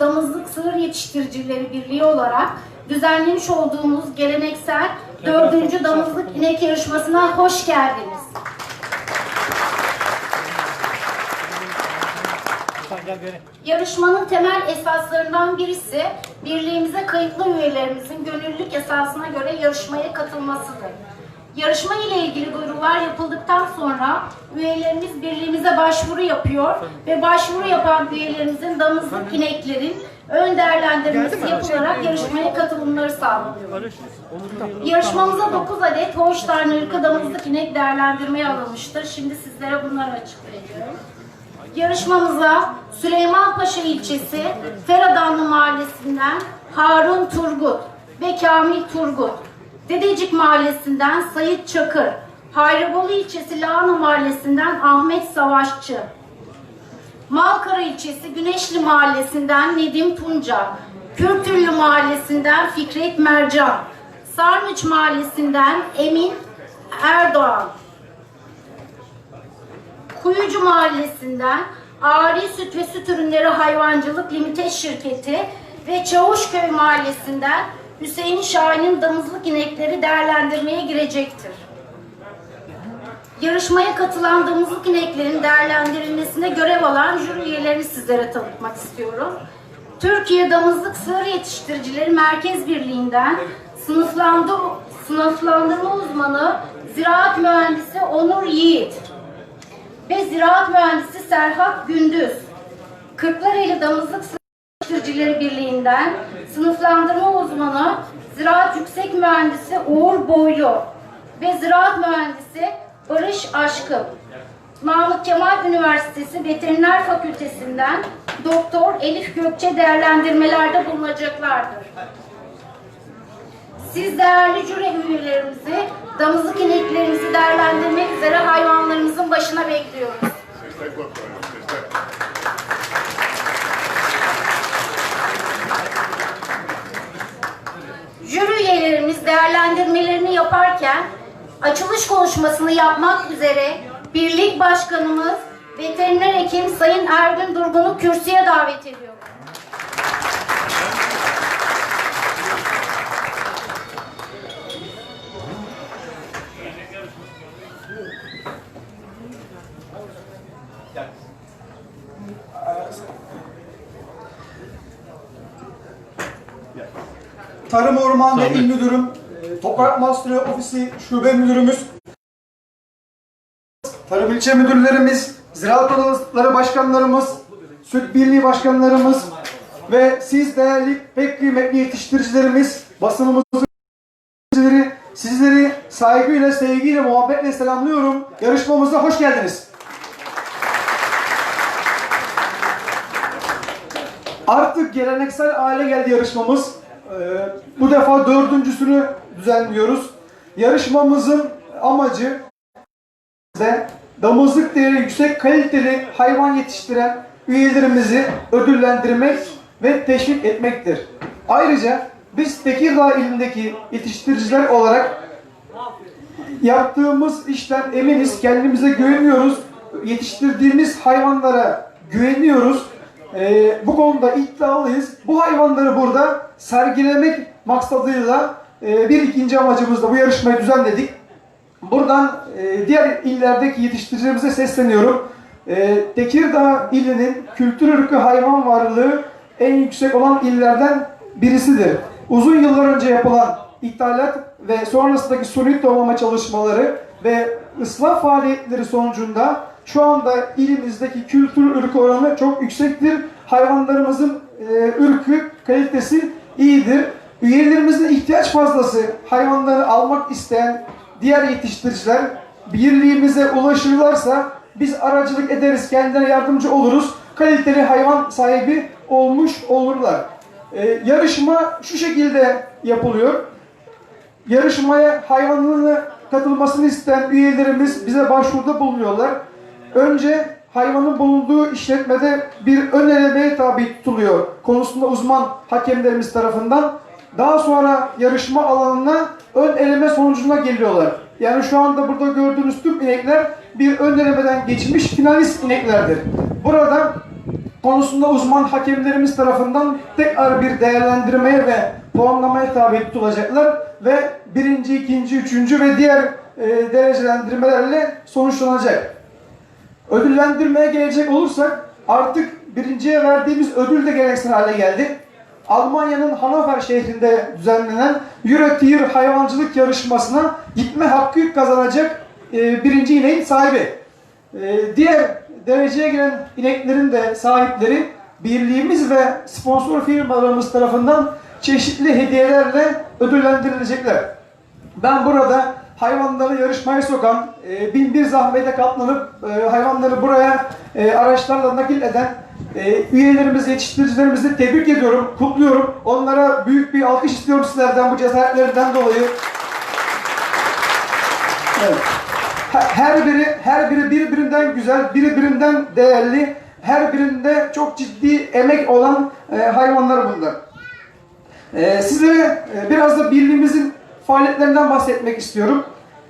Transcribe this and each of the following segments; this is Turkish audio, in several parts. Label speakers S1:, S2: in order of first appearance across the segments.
S1: Damızlık Sığır Yetiştiricileri Birliği olarak düzenlemiş olduğumuz geleneksel 4. Damızlık İnek Yarışması'na hoş geldiniz. Yarışmanın temel esaslarından birisi birliğimize kayıtlı üyelerimizin gönüllülük esasına göre yarışmaya katılmasıdır. Yarışma ile ilgili duyurular yapıldıktan sonra üyelerimiz birliğimize başvuru yapıyor ve başvuru yapan üyelerimizin damızlık ineklerin ön değerlendirmesi yapılarak yarışmaya katılımları sağlanıyor. Yarışmamıza 9 adet Holstein ırkı damızlık inek değerlendirmeye alınmıştır. Şimdi sizlere bunları açıklayacağım. Yarışmamıza Süleymanpaşa ilçesi Feradanlı mahallesinden Harun Turgut ve Kamil Turgut, Dedecik mahallesinden Sayit Çakır, Hayrabolu ilçesi Lağna mahallesinden Ahmet Savaşçı, Malkara ilçesi Güneşli mahallesinden Nedim Tunca, Kürtüllü mahallesinden Fikret Mercan, Sarnıç mahallesinden Emin Erdoğan, Kuyucu Mahallesi'nden Ari Süt ve Süt Ürünleri Hayvancılık Limited Şirketi ve Çavuşköy Mahallesi'nden Hüseyin Şahin'in damızlık inekleri değerlendirmeye girecektir. Yarışmaya katılan damızlık ineklerin değerlendirilmesine görev alan jüri üyelerini sizlere tanıtmak istiyorum. Türkiye Damızlık Sığır Yetiştiricileri Merkez Birliği'nden sınıflandırma, sınıflandırma uzmanı Ziraat Mühendisi Onur Yiğit ve Ziraat Mühendisi Serhat Gündüz. Kırklareli Damızlık Sığır Yetiştiricileri Birliği'nden sınıflandırma uzmanı Ziraat Yüksek Mühendisi Uğur Boylu ve Ziraat Mühendisi Barış Aşkın. Namık Kemal Üniversitesi Veteriner Fakültesinden Doktor Elif Gökçe değerlendirmelerde bulunacaklardır. Siz değerli jüri üyelerimizi damızlık ineklerinizi değerlendirmek üzere hayvanlarımızın başına bekliyoruz. Jüri üyelerimiz değerlendirmelerini yaparken açılış konuşmasını yapmak üzere Birlik Başkanımız Veteriner Hekim Sayın Ergün Durgun'u kürsüye davet ediyorum.
S2: Tarım Orman ve İl Müdürüm, Toprak Mahsulü Ofisi Şube Müdürümüz, Tarım İlçe Müdürlerimiz, Ziraat Odaları Başkanlarımız, Süt Birliği Başkanlarımız ve siz değerli pek kıymetli yetiştiricilerimiz, basınımızın sizleri saygıyla, sevgiyle, muhabbetle selamlıyorum. Yarışmamıza hoş geldiniz. Artık geleneksel hale geldi yarışmamız. Ee, bu defa dördüncüsünü düzenliyoruz. Yarışmamızın amacı de damızlık değeri yüksek kaliteli hayvan yetiştiren üyelerimizi ödüllendirmek ve teşvik etmektir. Ayrıca biz Tekirdağ ilindeki yetiştiriciler olarak yaptığımız işten eminiz, kendimize güveniyoruz. Yetiştirdiğimiz hayvanlara güveniyoruz. Ee, bu konuda iddialıyız. Bu hayvanları burada sergilemek maksadıyla e, bir ikinci amacımızda bu yarışmayı düzenledik. Buradan e, diğer illerdeki yetiştiricilerimize sesleniyorum. E, Tekirdağ ilinin kültür ırkı hayvan varlığı en yüksek olan illerden birisidir. Uzun yıllar önce yapılan ithalat ve sonrasındaki suni toplama çalışmaları ve ıslah faaliyetleri sonucunda şu anda ilimizdeki kültür ırkı oranı çok yüksektir. Hayvanlarımızın e, ırkı, kalitesi iyidir. Üyelerimizin ihtiyaç fazlası hayvanları almak isteyen diğer yetiştiriciler birliğimize ulaşırlarsa biz aracılık ederiz, kendilerine yardımcı oluruz. Kaliteli hayvan sahibi olmuş olurlar. Ee, yarışma şu şekilde yapılıyor. Yarışmaya hayvanını katılmasını isteyen üyelerimiz bize başvuruda bulunuyorlar. Önce hayvanın bulunduğu işletmede bir ön elemeye tabi tutuluyor. Konusunda uzman hakemlerimiz tarafından. Daha sonra yarışma alanına ön eleme sonucuna geliyorlar. Yani şu anda burada gördüğünüz tüm inekler bir ön elemeden geçmiş finalist ineklerdir. Burada konusunda uzman hakemlerimiz tarafından tekrar bir değerlendirmeye ve puanlamaya tabi tutulacaklar ve birinci, ikinci, üçüncü ve diğer e, derecelendirmelerle sonuçlanacak. Ödüllendirmeye gelecek olursak artık birinciye verdiğimiz ödül de gereksiz hale geldi. Almanya'nın Hannover şehrinde düzenlenen Eurotier hayvancılık yarışmasına gitme hakkı kazanacak e, birinci ineğin sahibi. E, diğer dereceye giren ineklerin de sahipleri birliğimiz ve sponsor firmalarımız tarafından çeşitli hediyelerle ödüllendirilecekler. Ben burada hayvanları yarışmaya sokan, e, bin bir zahmete katlanıp e, hayvanları buraya e, araçlarla nakil eden e, üyelerimizi, yetiştiricilerimizi tebrik ediyorum, kutluyorum. Onlara büyük bir alkış istiyorum sizlerden bu cesaretlerinden dolayı. Evet. Her- biri her biri birbirinden güzel, birbirinden değerli, her birinde çok ciddi emek olan e, hayvanlar bunlar. Ee, sizlere e, biraz da birliğimizin faaliyetlerinden bahsetmek istiyorum.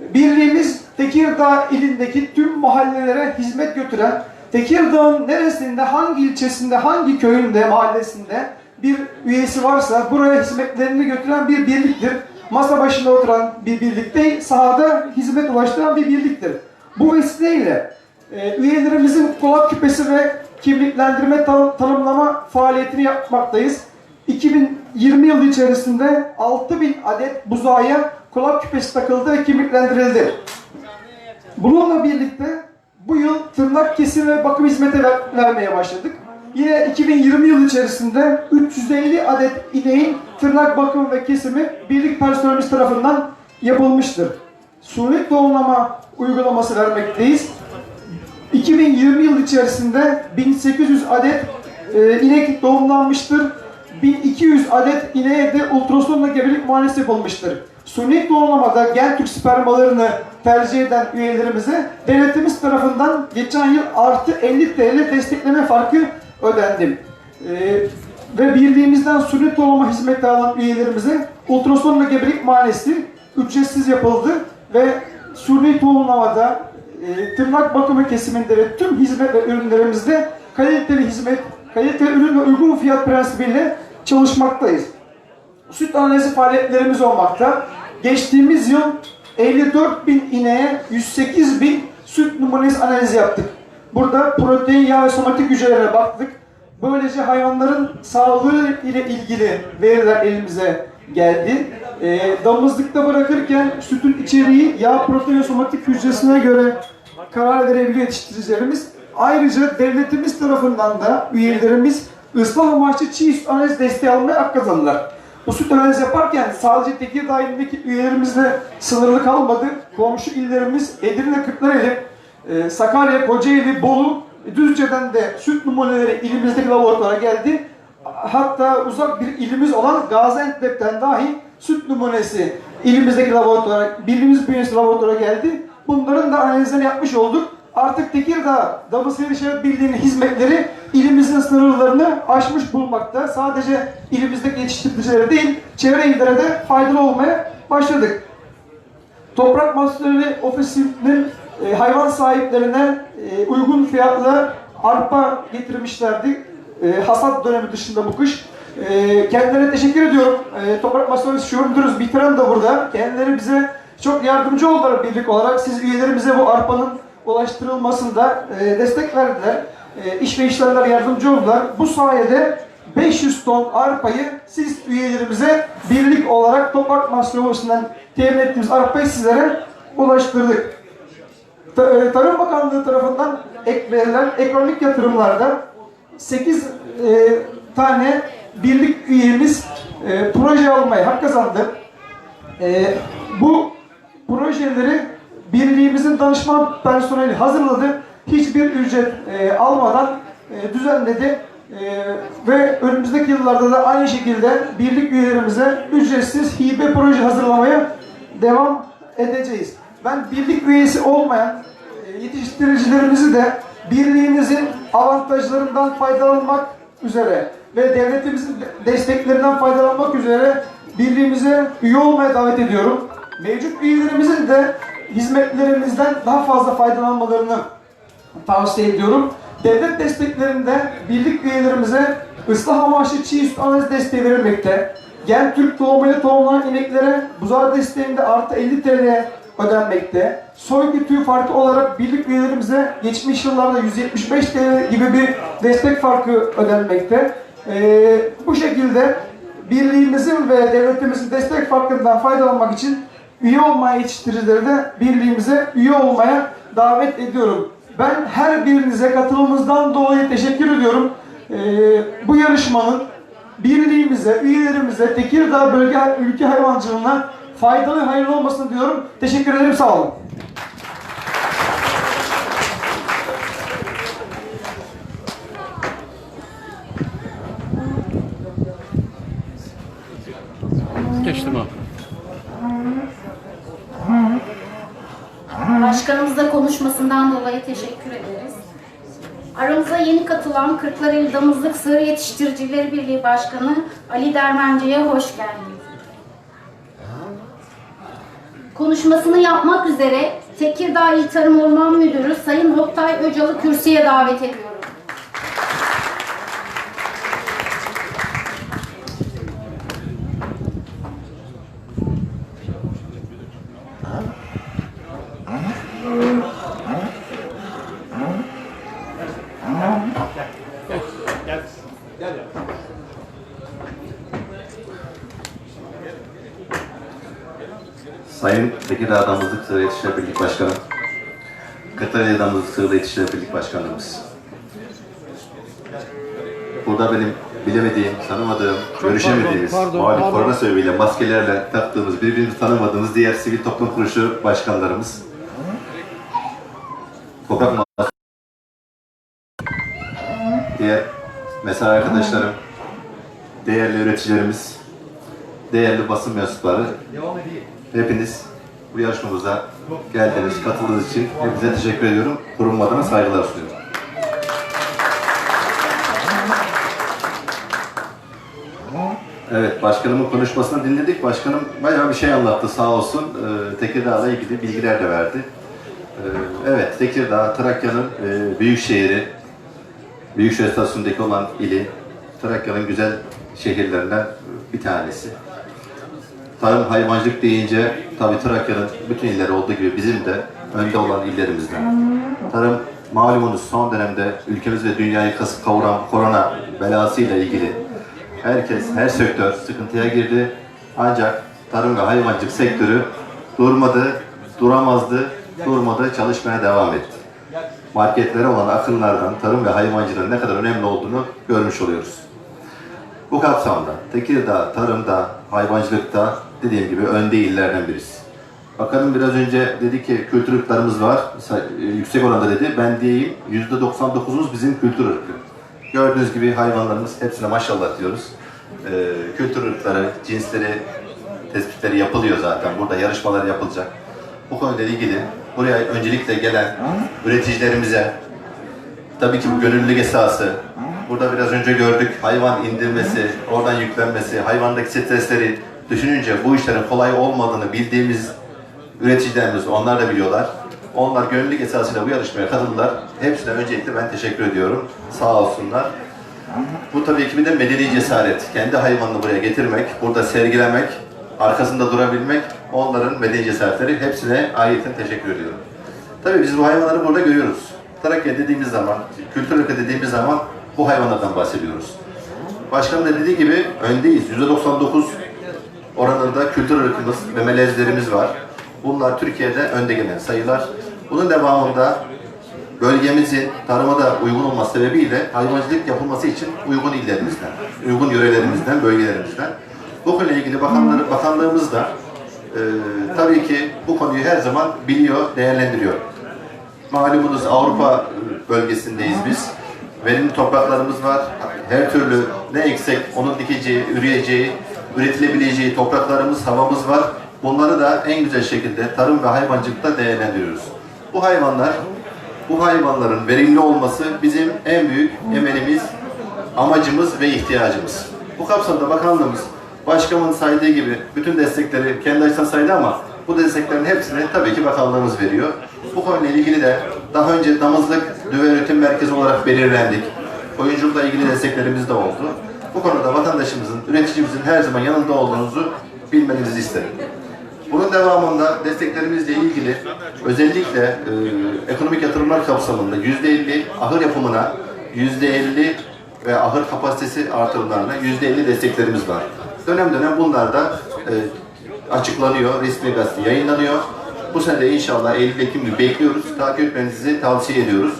S2: Birliğimiz Tekirdağ ilindeki tüm mahallelere hizmet götüren, Tekirdağ'ın neresinde, hangi ilçesinde, hangi köyünde, mahallesinde bir üyesi varsa buraya hizmetlerini götüren bir birliktir. Masa başında oturan bir birlik değil, sahada hizmet ulaştıran bir birliktir. Bu vesileyle e, üyelerimizin kulak küpesi ve kimliklendirme tan- tanımlama faaliyetini yapmaktayız. 2020 yılı içerisinde 6000 adet buzağıya kulak küpesi takıldı ve kimliklendirildi. Bununla birlikte bu yıl tırnak kesim ve bakım hizmeti ver- vermeye başladık. Yine 2020 yılı içerisinde 350 adet ineğin tırnak bakımı ve kesimi birlik personelimiz tarafından yapılmıştır. Suni doğumlama uygulaması vermekteyiz. 2020 yıl içerisinde 1800 adet e, inek doğumlanmıştır. 1200 adet ineğe de ultrasonla gebelik muayenesi yapılmıştır. Suni doğumlamada gen Türk spermalarını tercih eden üyelerimize devletimiz tarafından geçen yıl artı 50 TL destekleme farkı ödendi. E, ve birliğimizden suni doğumlama hizmeti alan üyelerimize ultrasonla gebelik muayenesi ücretsiz yapıldı ve suni tohumlamada, e, tırnak bakımı kesiminde ve tüm hizmet ve ürünlerimizde kaliteli hizmet, kaliteli ürün ve uygun fiyat prensibiyle çalışmaktayız. Süt analizi faaliyetlerimiz olmakta. Geçtiğimiz yıl 54 bin ineğe 108 bin süt numunesi analizi yaptık. Burada protein, yağ ve somatik hücrelere baktık. Böylece hayvanların sağlığı ile ilgili veriler elimize geldi. E, damızlıkta bırakırken sütün içeriği yağ, protein ve somatik hücresine göre karar verebiliyor yetiştiricilerimiz. Ayrıca devletimiz tarafından da üyelerimiz ıslah amaçlı çiğ süt analiz desteği almaya hak kazandılar. Bu süt analiz yaparken sadece Tekirdağ ilindeki üyelerimizle sınırlı kalmadı. Komşu illerimiz Edirne, Kırklareli, e, Sakarya, Kocaeli, Bolu, Düzce'den de süt numuneleri ilimizdeki laboratuvara geldi. Hatta uzak bir ilimiz olan Gaziantep'ten dahi süt numunesi ilimizdeki laboratuvara, bildiğimiz bünyesi laboratuvara geldi. Bunların da analizlerini yapmış olduk. Artık Tekirdağ Damızlık Şehir Birliği'nin hizmetleri ilimizin sınırlarını aşmış bulunmakta. Sadece ilimizdeki yetiştiricilere değil, çevre illere de faydalı olmaya başladık. Toprak Mahsulleri Ofisi'nin e, hayvan sahiplerine e, uygun fiyatla arpa getirmişlerdi. E, hasat dönemi dışında bu kış. E, kendilerine teşekkür ediyorum. E, Toprak Mahsulleri Şube Müdürümüz Bitiren de burada. Kendileri bize çok yardımcı oldular birlik olarak. Siz üyelerimize bu arpanın ulaştırılmasında e, destek verdiler. E, iş ve işlemler yardımcı oldular. Bu sayede 500 ton arpayı siz üyelerimize birlik olarak Toprak Ofisi'nden temin ettiğimiz arpayı sizlere ulaştırdık. E, Tarım Bakanlığı tarafından ek ekonomik yatırımlarda 8 e, tane birlik üyemiz e, proje almaya hak kazandı. Bu projeleri birliğimizin danışman personeli hazırladı. Hiçbir ücret e, almadan e, düzenledi. E, ve önümüzdeki yıllarda da aynı şekilde birlik üyelerimize ücretsiz hibe proje hazırlamaya devam edeceğiz. Ben birlik üyesi olmayan e, yetiştiricilerimizi de birliğimizin avantajlarından faydalanmak üzere ve devletimizin de- desteklerinden faydalanmak üzere birliğimize üye olmaya davet ediyorum. Mevcut üyelerimizin de hizmetlerimizden daha fazla faydalanmalarını tavsiye ediyorum. Devlet desteklerinde birlik üyelerimize ıslah amaçlı çiğ süt analiz desteği verilmekte. Gen Türk doğumuyla tohumlanan ineklere buzağı desteğinde artı 50 TL ödenmekte. Soy kütüğü farkı olarak birlik üyelerimize geçmiş yıllarda 175 TL gibi bir destek farkı ödenmekte. Ee, bu şekilde birliğimizin ve devletimizin destek farkından faydalanmak için üye olmaya yetiştiricileri de birliğimize üye olmaya davet ediyorum. Ben her birinize katılımınızdan dolayı teşekkür ediyorum. Ee, bu yarışmanın birliğimize, üyelerimize, Tekirdağ Bölge Ülke Hayvancılığına faydalı hayırlı olmasını diyorum. Teşekkür ederim, sağ olun.
S1: Başkanımıza konuşmasından dolayı teşekkür ederiz. Aramıza yeni katılan Kırklareli Damızlık Sığır Yetiştiricileri Birliği Başkanı Ali Dermenci'ye hoş geldiniz. Konuşmasını yapmak üzere Tekirdağ İl Tarım Orman Müdürü Sayın Oktay Öcalı kürsüye davet ediyorum.
S3: Sayın Tekirdağ Damızlık Sığır Yetiştiriciler Birlik Başkanı, Kırklareli Damızlık Sığır Yetiştiriciler Birlik Başkanlığımız. Burada benim bilemediğim, tanımadığım, görüşemediğimiz,
S4: pardon, pardon,
S3: malum
S4: pardon.
S3: korona sebebiyle maskelerle taktığımız, birbirimizi tanımadığımız diğer sivil toplum kuruluşu başkanlarımız, Toprak diğer mesai arkadaşlarım, değerli üreticilerimiz, değerli basın mensupları, Hepiniz bu yarışmamıza geldiniz, katıldığınız için hepinize teşekkür ediyorum. Kurum adına saygılar sunuyorum. Evet, başkanımın konuşmasını dinledik. Başkanım bayağı bir şey anlattı sağ olsun. Ee, Tekirdağ'la ilgili bilgiler de verdi. Ee, evet, Tekirdağ, Trakya'nın e, büyük şehri, Büyükşehir Stasyonu'ndaki olan ili, Trakya'nın güzel şehirlerinden bir tanesi. Tarım hayvancılık deyince tabii Trakya'nın bütün illeri olduğu gibi bizim de önde olan illerimizden. Tarım malumunuz son dönemde ülkemiz ve dünyayı kasıp kavuran korona belasıyla ilgili herkes, her sektör sıkıntıya girdi. Ancak tarım ve hayvancılık sektörü durmadı, duramazdı, durmadı, çalışmaya devam etti. Marketlere olan akınlardan tarım ve hayvancılığın ne kadar önemli olduğunu görmüş oluyoruz. Bu kapsamda Tekirdağ tarımda, hayvancılıkta dediğim gibi önde illerden birisi. Bakalım biraz önce dedi ki kültür ırklarımız var, sa- e, yüksek oranda dedi. Ben diyeyim %99'umuz bizim kültür ırkı. Gördüğünüz gibi hayvanlarımız hepsine maşallah diyoruz. Ee, kültür ırkları, cinsleri, tespitleri yapılıyor zaten. Burada yarışmalar yapılacak. Bu konuyla ilgili buraya öncelikle gelen üreticilerimize, Tabii ki bu gönüllülük esası. Burada biraz önce gördük hayvan indirmesi, oradan yüklenmesi, hayvandaki stresleri düşününce bu işlerin kolay olmadığını bildiğimiz üreticilerimiz onlar da biliyorlar. Onlar gönüllülük esasıyla bu yarışmaya katıldılar. Hepsine öncelikle ben teşekkür ediyorum. Sağ olsunlar. Bu tabii ki bir de medeni cesaret. Kendi hayvanını buraya getirmek, burada sergilemek, arkasında durabilmek onların medeni cesaretleri. Hepsine ayetin teşekkür ediyorum. Tabii biz bu hayvanları burada görüyoruz. Trakya dediğimiz zaman, kültür ırkı dediğimiz zaman bu hayvanlardan bahsediyoruz. Başkanım da dediği gibi öndeyiz. %99 oranında kültür ırkımız ve melezlerimiz var. Bunlar Türkiye'de önde gelen sayılar. Bunun devamında bölgemizin tarıma da uygun olması sebebiyle hayvancılık yapılması için uygun illerimizden, uygun yörelerimizden, bölgelerimizden. Bu konuyla ilgili bakanları, bakanlığımız da e, tabii ki bu konuyu her zaman biliyor, değerlendiriyor. Malumunuz Avrupa bölgesindeyiz biz. Verimli topraklarımız var. Her türlü ne eksik onun dikeceği, üreyeceği, üretilebileceği topraklarımız, havamız var. Bunları da en güzel şekilde tarım ve hayvancılıkta değerlendiriyoruz. Bu hayvanlar, bu hayvanların verimli olması bizim en büyük emelimiz, amacımız ve ihtiyacımız. Bu kapsamda bakanlığımız başkanın saydığı gibi bütün destekleri kendi açısından saydı ama bu desteklerin hepsini tabii ki bakanlığımız veriyor. Bu konuyla ilgili de daha önce damızlık düve üretim merkezi olarak belirlendik. Oyunculukla ilgili desteklerimiz de oldu. Bu konuda vatandaşımızın, üreticimizin her zaman yanında olduğunuzu bilmenizi isterim. Bunun devamında desteklerimizle ilgili özellikle e, ekonomik yatırımlar kapsamında %50 ahır yapımına, %50 ve ahır kapasitesi artırımlarına %50 desteklerimiz var. Dönem dönem bunlar da e, açıklanıyor, resmi gazete yayınlanıyor. Bu sene de inşallah Eylül-Ekim gibi bekliyoruz. Takip etmenizi tavsiye ediyoruz.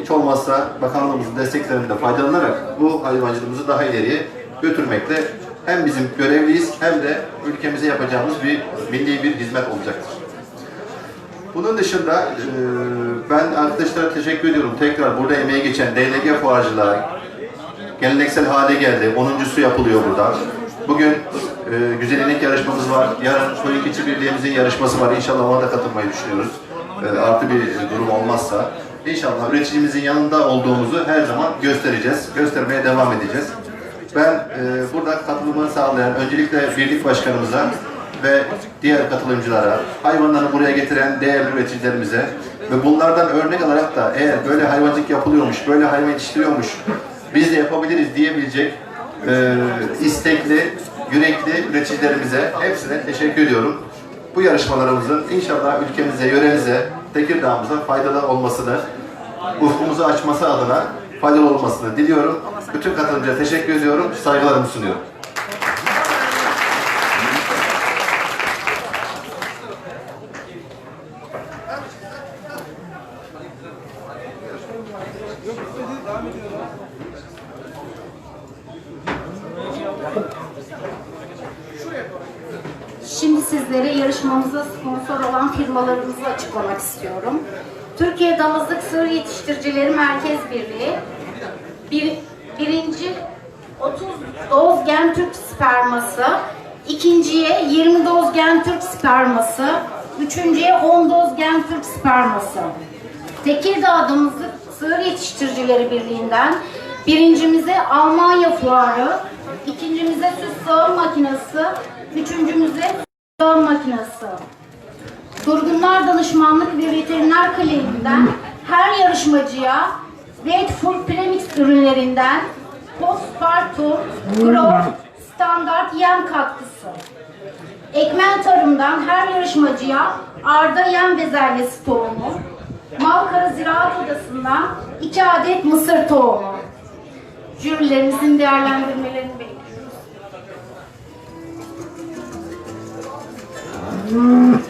S3: Hiç olmazsa bakanlığımızın desteklerinden faydalanarak bu hayvancılığımızı daha ileriye götürmekle hem bizim görevliyiz hem de ülkemize yapacağımız bir milli bir hizmet olacaktır. Bunun dışında e, ben arkadaşlara teşekkür ediyorum. Tekrar burada emeği geçen DLG fuarcılığa geleneksel hale geldi. 10.sü yapılıyor burada. Bugün e, güzellik yarışmamız var. Yarın Koyun Keçi Birliğimizin yarışması var. İnşallah ona da katılmayı düşünüyoruz. E, artı bir durum olmazsa. İnşallah üreticimizin yanında olduğumuzu her zaman göstereceğiz. Göstermeye devam edeceğiz. Ben e, burada katılımı sağlayan öncelikle birlik başkanımıza ve diğer katılımcılara, hayvanları buraya getiren değerli üreticilerimize ve bunlardan örnek alarak da eğer böyle hayvancılık yapılıyormuş, böyle hayvan yetiştiriyormuş, biz de yapabiliriz diyebilecek e, istekli, yürekli üreticilerimize hepsine teşekkür ediyorum. Bu yarışmalarımızın inşallah ülkemize, yöremize, Tekirdağ'ımıza faydalı olmasını, ufkumuzu açması adına faydalı olmasını diliyorum. Bütün katılımcılara teşekkür ediyorum, saygılarımı sunuyorum.
S1: Şimdi sizlere yarışmamıza sponsor olan firmalarımızı açıklamak istiyorum. Türkiye Damızlık Sığır Yetiştiricileri Merkez Birliği, bir, birinci 30 doz gen Türk sperması, ikinciye 20 doz gen Türk sperması, üçüncüye 10 doz gen Türk sperması. Tekirdağ Damızlık Sığır Yetiştiricileri Birliği'nden birincimize Almanya fuarı, ikincimize süs sağım makinesi, üçüncümüze sağım makinesi. Turgunlar Danışmanlık ve Veteriner Kaleminden her yarışmacıya Red Food Premix ürünlerinden Postpartum Growth hmm. Standart Yem Katkısı. Ekmen Tarım'dan her yarışmacıya Arda Yem Bezelyesi tohumu, Malkara Ziraat Odası'ndan 2 adet mısır tohumu. Jürilerimizin değerlendirmelerini bekliyoruz. Hmm.